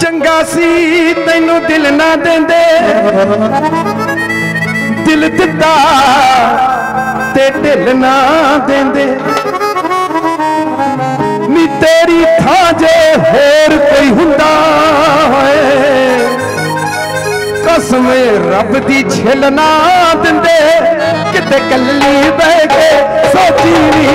ਚੰਗਾ ਸੀ, ਤੈਨੂੰ ਦਿਲ ਨਾ ਦਿੰਦੇ। ਦਿਲ ਦਿੱਤਾ ਤੇ ਢਿੱਲ ਨਾ ਦਿੰਦੇ। ਨੀ ਤੇਰੀ ਥਾਂ ਜੇ ਹੋਰ ਕੋਈ ਹੁੰਦਾ ਹੋਏ, ਕਸਮੇ ਰੱਬ ਦੀ ਛਿਲ ਨਾ ਦਿੰਦੇ। ਕਿਤੇ ਕੱਲੀ ਬਹਿ ਕੇ ਸੋਚੀ ਨੀ।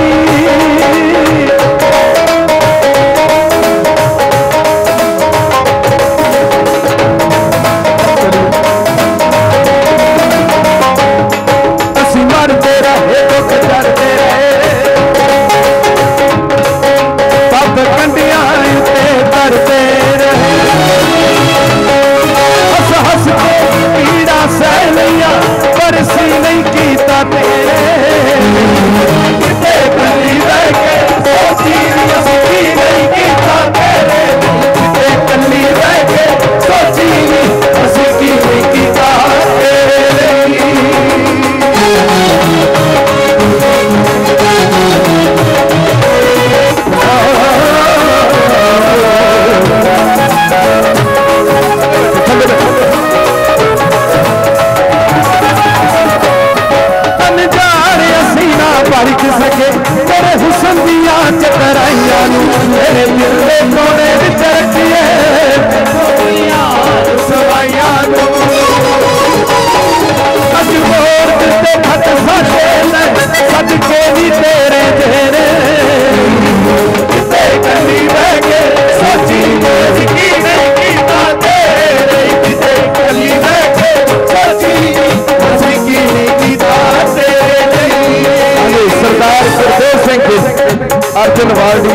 ਅਰਜਨ ਵਾਰਡੀ,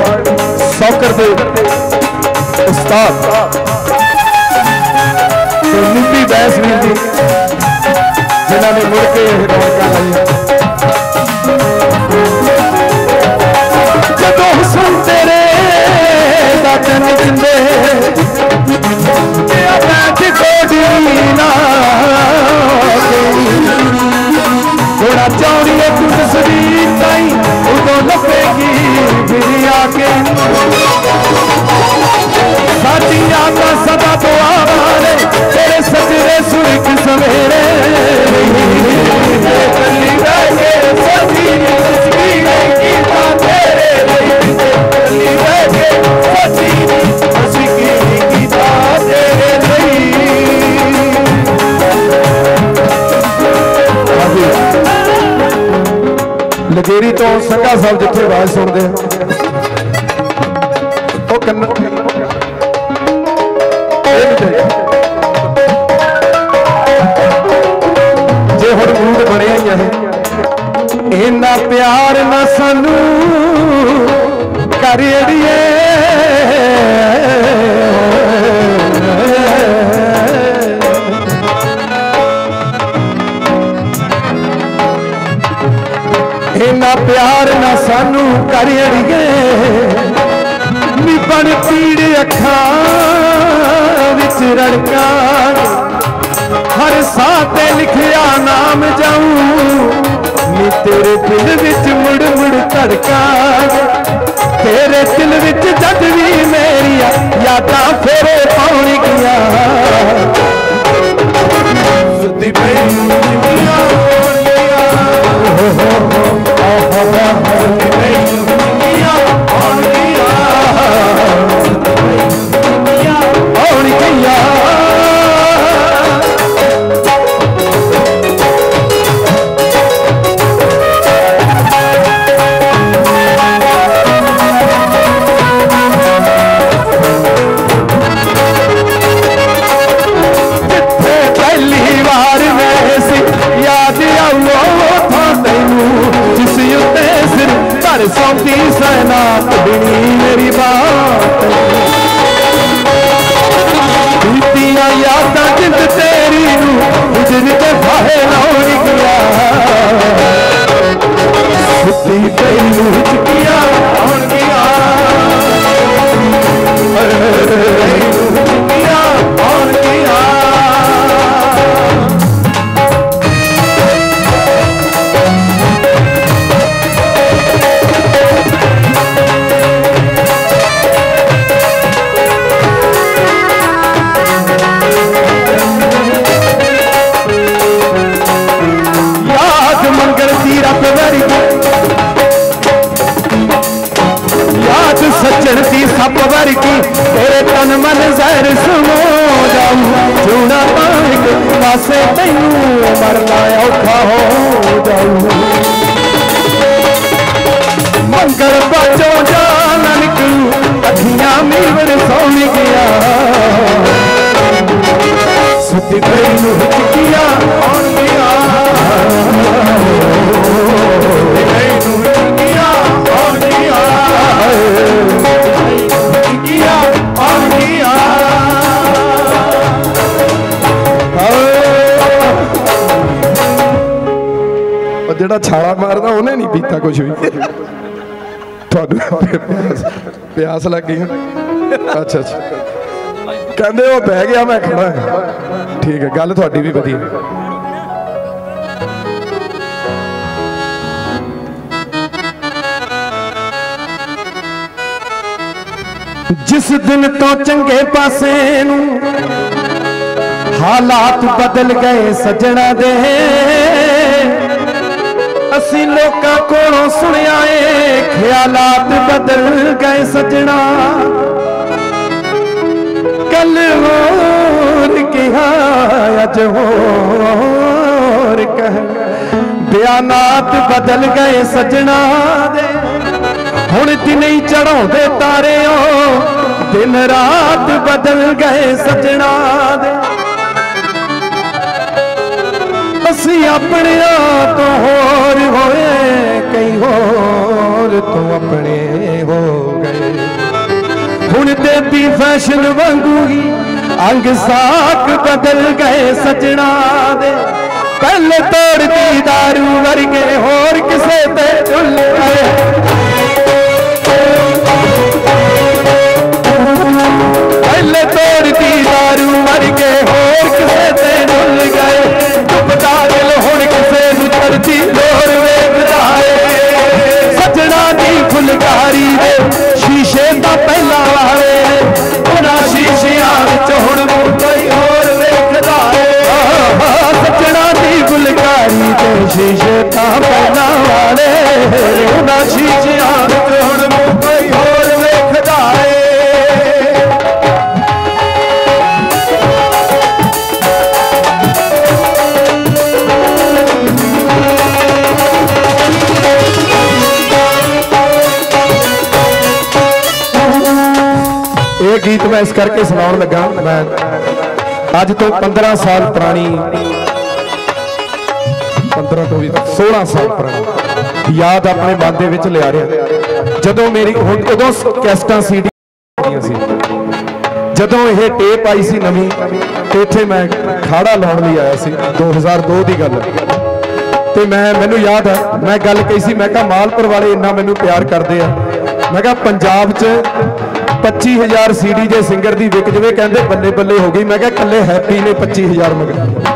ਸੌਕਰ ਦੇ ਉਸਤਾਦ। ਤੇ ਨਿੱਤੀ ਬੈਸ ਵੀਰ ਜੀ, ਜਿਨ੍ਹਾਂ ਨੇ ਮੁੜ ਕੇ ਇਹ ਰੌਣਕਾਂ ਲਾਈਆਂ ਜਦੋਂ ਹੁਸਨ ਤੇਰੇ ਦਾ ਤਨ ਦਿੰਦੇ ਲਗੇਰੀ ਤੋਂ ਸੰਘਾ ਸਾਹਿਬ ਜਿੱਥੇ ਆਵਾਜ਼ ਸੁਣਦੇ ਆ। ਉਹ ਕੰਨ ਜੇ ਹੁਣ ਮੂਡ ਬਣਿਆ ਹੀ ਹੈ ਇੰਨਾ ਪਿਆਰ ਨਾ ਸਾਨੂੰ ਕਰ ਅੜੀਏ ਹਰ ਸਾਹ ਤੇ ਲਿਖਿਆ ਨਾਮ ਜਾਊ। ਨੀ ਤੇਰੇ ਦਿਲ ਵਿੱਚ ਮੁੜ ਮੁੜ ਧੜਕਾਂ। ਤੇਰੇ ਦਿਲ ਵਿੱਚ ਜਦ ਵੀ ਮੇਰੀਆਂ ਯਾਦਾਂ ਫੇਰੇ ਪਾਉਣਗੀਆਂ। ਸੁੱਤੀ ਪਈ ਦੁਨੀਆ noite ਪਾਸੇ ਤੈਨੂੰ ਮਰਨਾ ਔਖਾ ਹੋ ਜਾਊ। ਮੰਗਲ ਬਾਜੋ ਜਾਣਨ ਕੂ ਅੱਖੀਆਂ ਮੀਵਰ ਸੌਣ ਗਿਆ। ਸੁੱਤੀ ਪਈ ਜਿਹੜਾ ਛਾਲਾ ਮਾਰਦਾ, ਉਹਨੇ ਨਹੀਂ ਪੀਤਾ ਕੁਝ ਵੀ। ਤੁਹਾਨੂੰ ਪਿਆਸ- ਲੱਗ ਗਈ। ਅੱਛਾ ਅੱਛਾ। ਕਹਿੰਦੇ ਉਹ ਬਹਿ ਗਿਆ, ਮੈਂ ਖੜਾ ਠੀਕ ਹੈ, ਗੱਲ ਤੁਹਾਡੀ ਵੀ ਵਧੀਆ। ਜਿਸ ਦਿਨ ਤੋਂ ਚੰਗੇ ਪਾਸੇ ਨੂੰ ਹਾਲਾਤ ਬਦਲ ਗਏ, ਸੱਜਣਾ ਦੇ ਅਸੀਂ ਲੋਕਾਂ ਕੋਲੋਂ ਸੁਣਿਆ ਏ, ਖਿਆਲਾਤ ਬਦਲ ਗਏ ਸੱਜਣਾ। ਕੱਲ ਹੋਰ ਕਿਹਾ, ਅੱਜ ਹੋਰ ਕਹਿ। ਬਿਆਨਾਤ ਬਦਲ ਗਏ ਸੱਜਣਾ ਦੇ। ਹੁਣ ਦਿਨੇ ਹੀ ਚੜਾਉਂਦੇ ਤਾਰਿਓ ਦਿਨ ਰਾਤ ਬਦਲ ਗਏ ਸੱਜਣਾ ਦੇ। ਅਸੀਂ ਆਪਣਿਆਂ ਤੋਂ ਹੋਰ ਹੋਏ, ਕਈ ਹੋਰ ਤੋਂ ਆਪਣੇ ਹੋ ਗਏ। ਹੁਣ ਤੇ ਵੀ ਫੈਸ਼ਨ ਵਾਂਗੂ ਹੀ ਅੰਗ ਸਾਕ ਬਦਲ ਗਏ ਸਜਣਾ ਦੇ। ਪਹਿਲੇ ਤੋੜਦੀ ਦਾਰੂ ਵਰਗੇ ਹੋਰ ਕਿਸੇ ਤੇ ਝੁੱਲ ਗਏ ਇਹ ਮੈਂ ਇਸ ਕਰਕੇ ਸੁਣਾਉਣ ਲੱਗਾ। ਮੈਂ ਅੱਜ ਤੋਂ 15 ਸਾਲ ਪੁਰਾਣੀ 15 ਤੋਂ ਵੀ 16 ਸਾਲ ਪੁਰਾਣੀ ਯਾਦ ਆਪਣੇ ਮਨ ਦੇ ਵਿੱਚ ਲਿਆ ਰਿਹਾ। ਜਦੋਂ ਮੇਰੀ ਉਦੋਂ ਕੈਸਟਾਂ ਸੀਡੀ ਸੀ। ਜਦੋਂ ਇਹ ਟੇਪ ਆਈ ਸੀ ਨਵੀਂ, ਤੇ ਇੱਥੇ ਮੈਂ ਖਾੜਾ ਲਾਉਣ ਲਈ ਆਇਆ ਸੀ 2002 ਦੀ ਗੱਲ। ਤੇ ਮੈਂ, ਮੈਨੂੰ ਯਾਦ ਹੈ ਮੈਂ ਗੱਲ ਕਹੀ ਸੀ, ਮੈਂ ਕਿਹਾ, ਮਾਲਪੁਰ ਵਾਲੇ ਇੰਨਾ ਮੈਨੂੰ ਪਿਆਰ ਕਰਦੇ ਆ। ਮੈਂ ਕਿਹਾ, ਪੰਜਾਬ 'ਚ 25000 ਸੀਡੀ ਜੇ ਸਿੰਗਰ ਦੀ ਵਿਕ ਜਵੇ, ਕਹਿੰਦੇ ਬੱਲੇ ਬੱਲੇ ਹੋ ਗਈ। ਮੈਂ ਕਿਹਾ ਕੱਲੇ ਹੈਪੀ ਨੇ 25000 ਮਗਰ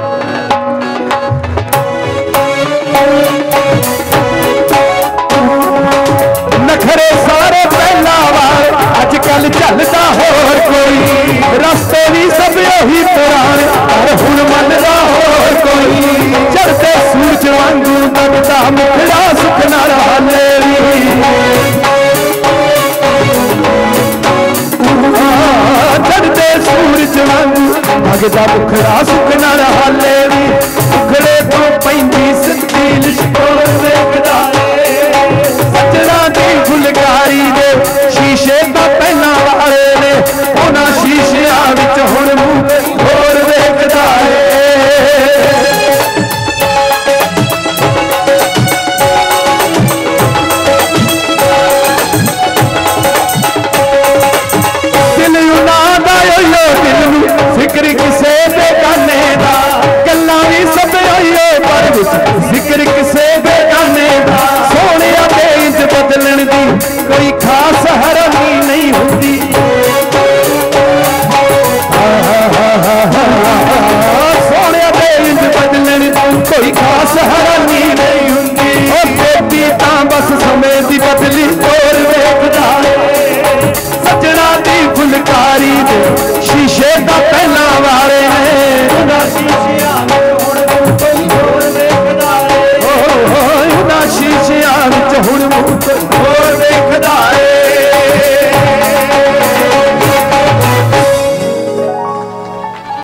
ਜਵਾਨ ਭਗਦਾ ਮੁਖੜਾ ਸੁਖ ਨਾਲ ਹਾਲੇ ਵੀ। ਸੁਖਰੇ ਤੋਂ ਪੈਂਦੀ ਸਤੀਲ ਸ਼ੋਰ ਵੇਖਦਾ ਰੇ ਸੱਜਣਾ ਦੀ ਫੁਲਕਾਰੀ